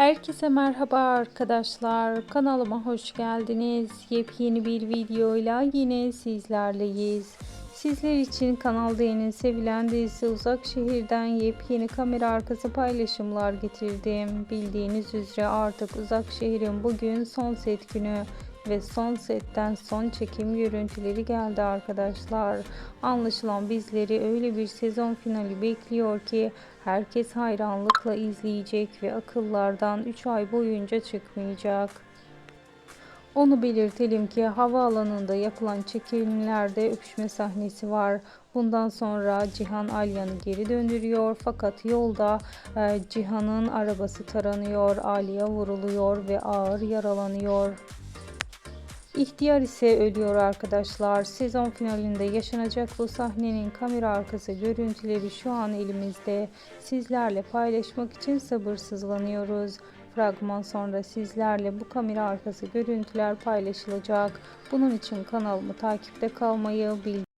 Herkese merhaba arkadaşlar. Kanalıma hoş geldiniz. Yepyeni bir videoyla yine sizlerleyiz. Sizler için Kanal D'nin sevilen dizisi Uzak Şehir'den yepyeni kamera arkası paylaşımlar getirdim. Bildiğiniz üzere artık Uzak Şehir'in bugün son set günü ve son setten son çekim görüntüleri geldi arkadaşlar. Anlaşılan bizleri öyle bir sezon finali bekliyor ki herkes hayranlıkla izleyecek ve akıllardan 3 ay boyunca çıkmayacak. Onu belirtelim ki havaalanında yapılan çekimlerde öpüşme sahnesi var. Bundan sonra Cihan Alya'nı geri döndürüyor fakat yolda e, Cihan'ın arabası taranıyor, Alya vuruluyor ve ağır yaralanıyor. İhtiyar ise ölüyor arkadaşlar. Sezon finalinde yaşanacak bu sahnenin kamera arkası görüntüleri şu an elimizde. Sizlerle paylaşmak için sabırsızlanıyoruz. Fragman sonra sizlerle bu kamera arkası görüntüler paylaşılacak. Bunun için kanalımı takipte kalmayı, bildirimleri